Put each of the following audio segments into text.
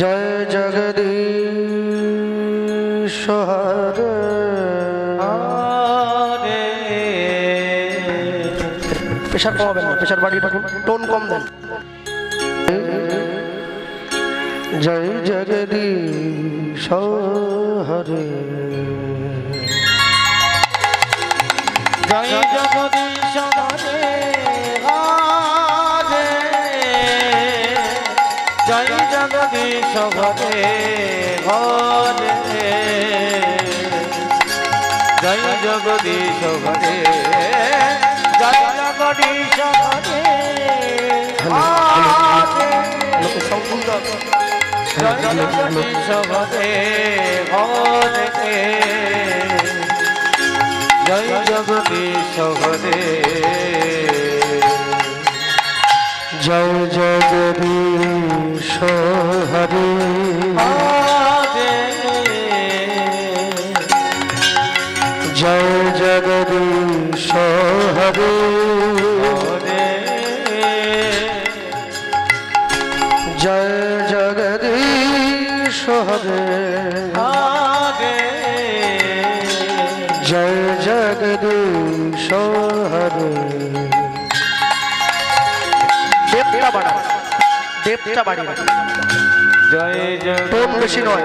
জয় জগদীশ হরে। Pressure কমাবেন না pressure বাড়িয়ে রাখুন টোন কম দেন। জয় জগদীশ হরে। জয় জগদীশ হরে। জগদীশ হরে হরে জয় জগদীশ হরে জয় জগদীশ লোকে সম্পূর্ণ জয় জগদীশ হরে হরে জয় জগদীশ হরে জয় জগদীশ হরে দেবটা বাড়ি জয় টোন বেশি নয়।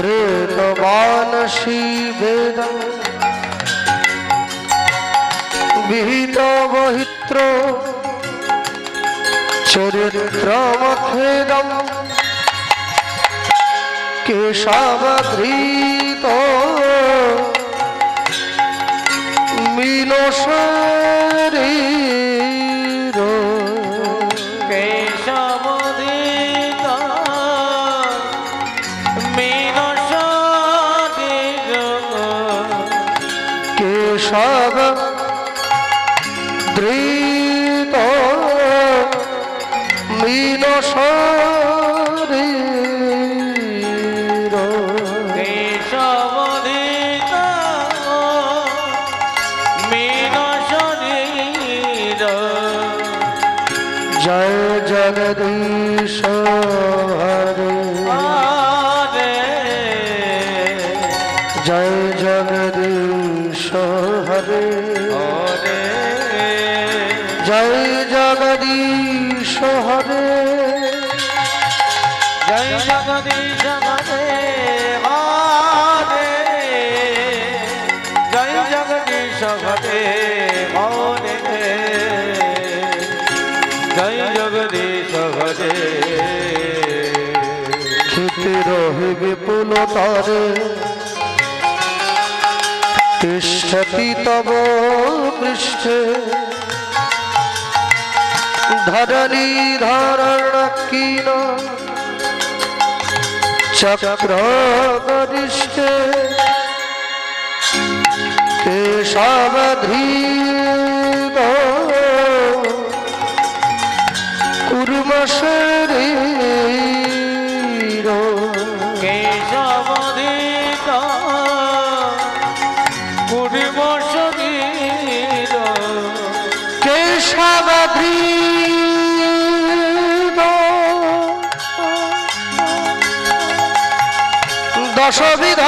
বৃতবান শিবেদ বিহিত বহিত্র চরিত্রমখেদম। কেশবধৃত মিলশরীর কেশব ধৃত মিলশরীর? জয় জগদীশ জয় জগদীশ হরে। জয় জগদীশ হরে হরে। জয় জগদীশ হরে হরে। জয় জগদীশ হরে। ক্ষিতি রহি বিপুল তরে। তিষ্ঠতি তব পৃষ্ঠে। ধরণী ধরণ কিন চক্র গরিষ্ঠে কেশবধৃত কুর্ম দশবিধ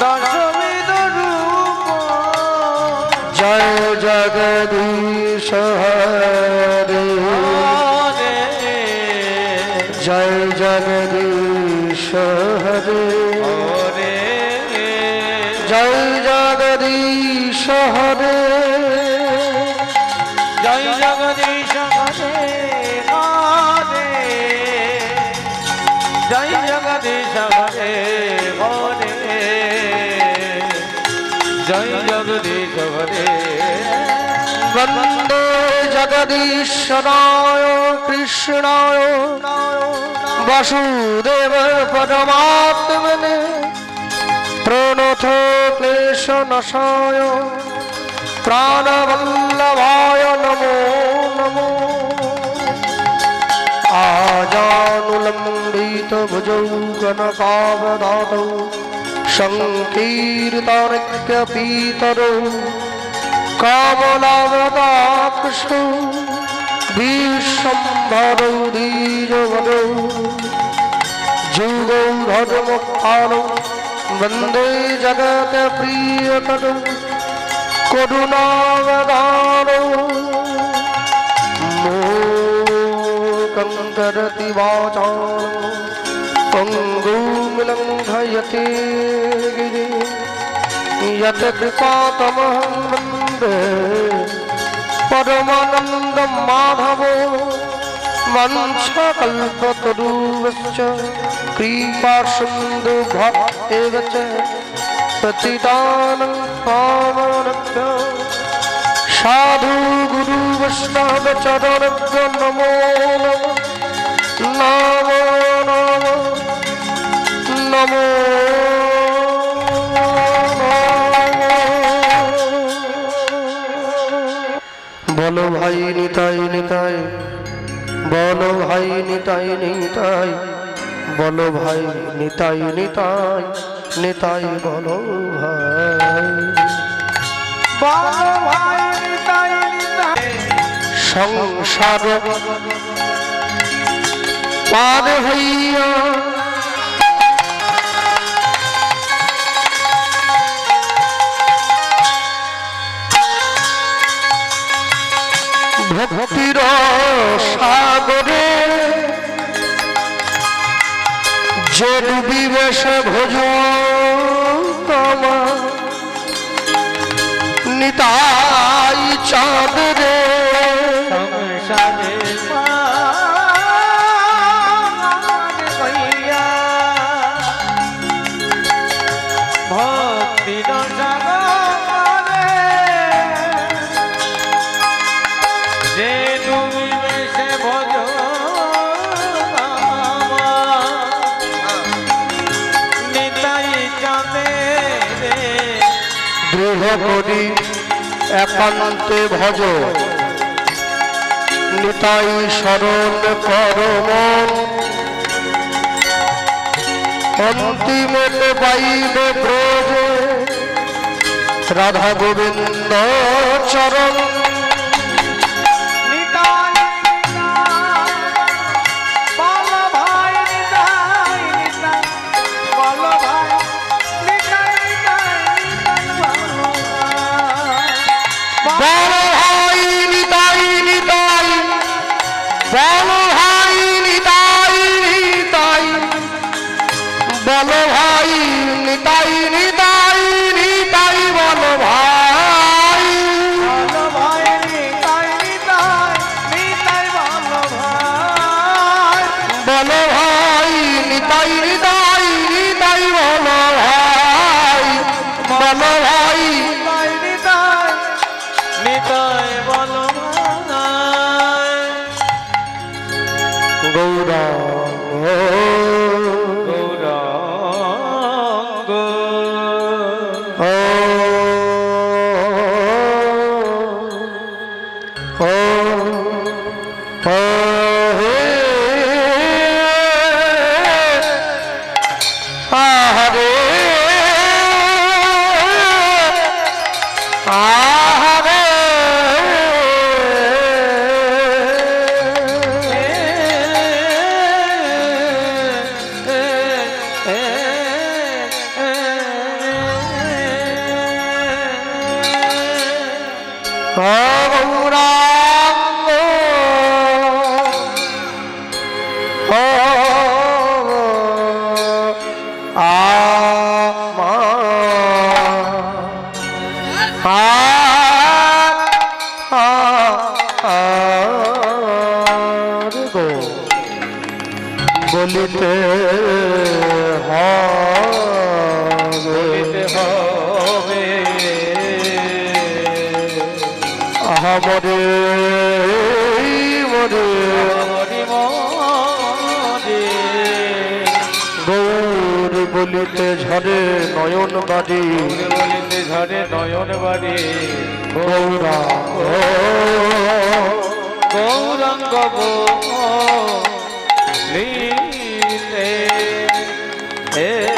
দশবিধ রূপ জয় জগদীশ হরে। জয় জগদীশ হরে। জয় জগদীশ হরে। वंदे जगदीशनाय कृष्णाय वसुदेव परमात्मने प्रणथ क्लेशनशाय प्राणवल्लभाय नमो नमो। आजानुलंबित आजानुलम्बितभुजौ कनकावदातौ सङ्कीर्तनक्यपीतरौ সংকীর্তনক্যপীতরৌ কমলাবদাক্ষৌ বিশ্বম্ভরৌ ধীরবদৌ যুগৌ ধর্মকালৌ বন্দে জগত প্রিয়তরৌ করুণাবদানৌ मूकं करति वाचां पङ्गुमिलङ्घयते गिरि यत् कृपातमहं वन्दे परमानन्दं माधवो वंशकल्पतरुश्च कृपासिन्धुभक् एव च पतितानं पावनभ्य साधु गुरुवैष्णवचरणभ्य नमो नमो नमो नमो বলো ভাই নিতাই নিতাই বলো ভাই নিতাই নিতাই বলো ভাই নিতাই নিতাই নিতাই বলো ভাই বাবা ভাই নিতাই নিতাই সংসার পার হইয়া ভক্তির সাগরে যে ডুবিবেশ ভোজ তোমার নিতাই করি একান্তে ভজ। নিতাই স্মরণ করম অন্তিমে পাইব ব্রজ। রাধা গোবিন্দ চরণ বল ভাই নিতাই নিতাই নিতাই বলো ভাই। বলিতে ঝরে নয়ন বাড়ি। বলিতে ঝরে নয়ন বাড়ি গৌরা গৌরাঙ্গ বলিতে এ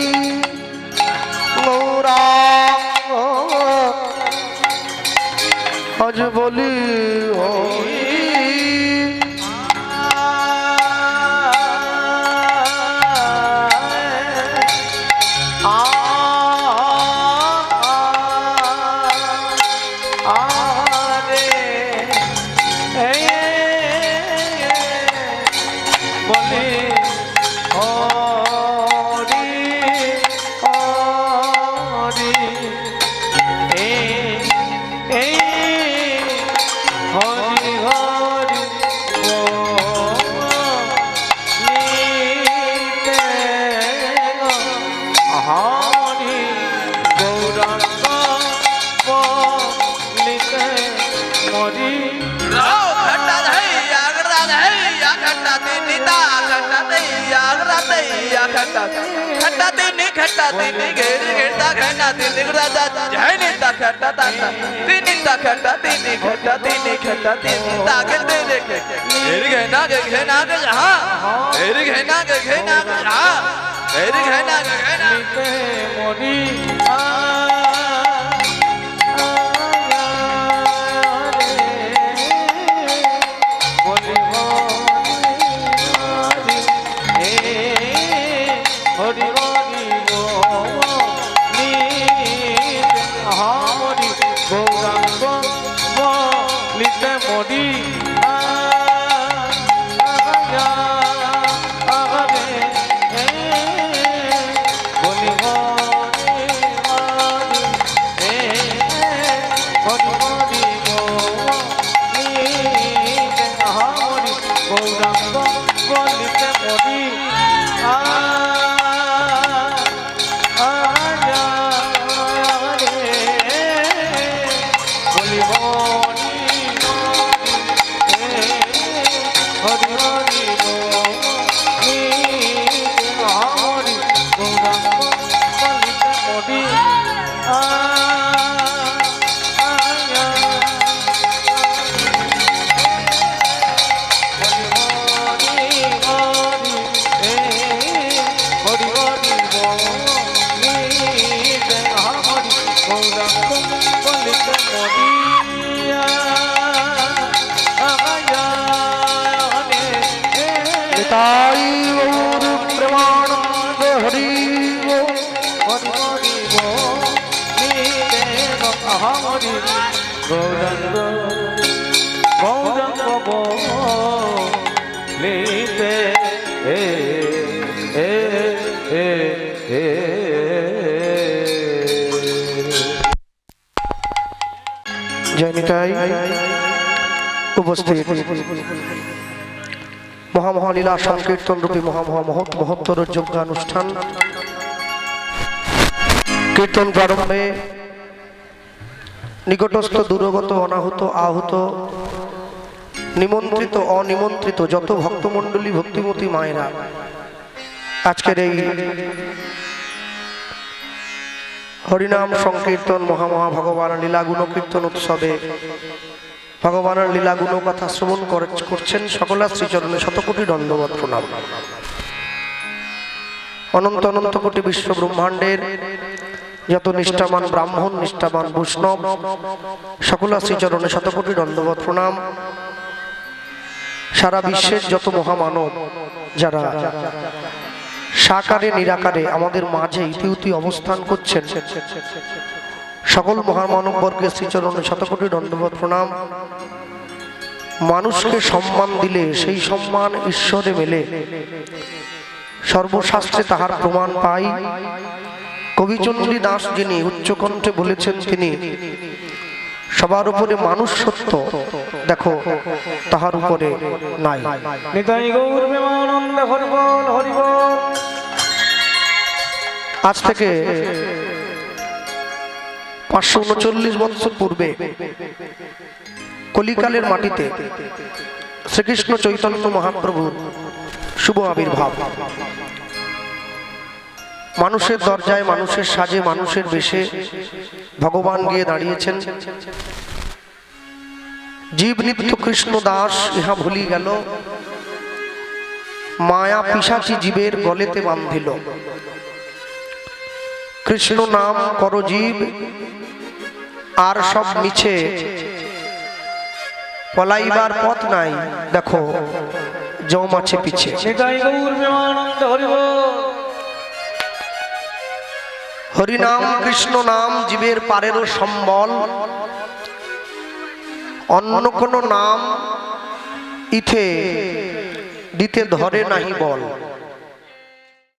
বলি হই खड्डा खड्डा खड्डा तिन्नी खड्डा तिन्नी घेर घेरता खड्डा तिन्नी राजा जय नेता खड्डा ताता तिन्नी ता खड्डा तिन्नी खड्डा तिन्नी खड्डा तिन्नी तागल दे दे घेर घेना गे घेना गे हाँ घेर घेना गे घेना गे हाँ घेर घेना गे घेना मोरी हाँ বলি হরি হরি তাই ওর প্রেমানন্দ হরি হরি গৌরঙ্গ গৌরঙ্গ লীতে এ এ এ জয়নিতাই উপস্থিত। মহামহালীলা, সংকীর্তন রূপী মহামহা, মহৎ মহত্তর যজ্ঞানুষ্ঠান। কীর্তন প্রারম্ভে নিকটস্থ, দূরগত, অনাহত, আহত, নিমন্ত্রিত, অনিমন্ত্রিত যত ভক্তমণ্ডলী, ভক্তিমতী মায়েরা, আজকের এই হরিনাম সংকীর্তন মহামহা ভগবান লীলা গুণকীর্তন উৎসবে ভগবানের লীলা কথা শ্রবণ করছেন সকলা শ্রীচরণে শতকোটি দণ্ডবত প্রণাম। অনন্ত অনন্ত কোটি বিশ্ব ব্রহ্মাণ্ডের যত নিষ্ঠাবান ব্রাহ্মণ, নিষ্ঠাবান বৈষ্ণব, সকলা শ্রীচরণে শতকোটি দণ্ডবত প্রণাম। সারা বিশ্বের যত মহামানব, যারা সাকারে, নিরাকারে আমাদের মাঝে ইতিউতি অবস্থান করছেন সকল মহামানব বর্গের শ্রীচরণে শতকোটি দণ্ডবত প্রণাম। মানুষকে সম্মান দিলে সেই সম্মান ঈশ্বরে মেলে। সর্বশাস্ত্রে তাহার প্রমাণ পাই। কবিচন্দ্রী দাস যিনি উচ্চকণ্ঠে বলেছেন তিনি সবার উপরে মানুষ সত্য দেখো তাহার উপরে নাই। আজ থেকে পাঁচশো উনচল্লিশ বছর পূর্বে কলিকালের মাটিতে শ্রীকৃষ্ণ চৈতন্য মহাপ্রভুর শুভ আবির্ভাব। মানুষের দরজায়, মানুষের সাজে, মানুষের বেশে ভগবান গিয়ে দাঁড়িয়েছেন। জীব নিত্য কৃষ্ণ দাস, ইহা ভুলি গেল। মায়া পিসাচি জীবের গলেতে বান্ধিল কৃষ্ণ নাম কর আর সব মিছে। পলাইবার পথ নাই, দেখো জম আছে পিছে। হরিনাম কৃষ্ণ নাম জীবের পারেরও সম্বল। অন্য কোন নাম ইথে, দিতে ধরে নাহি বল।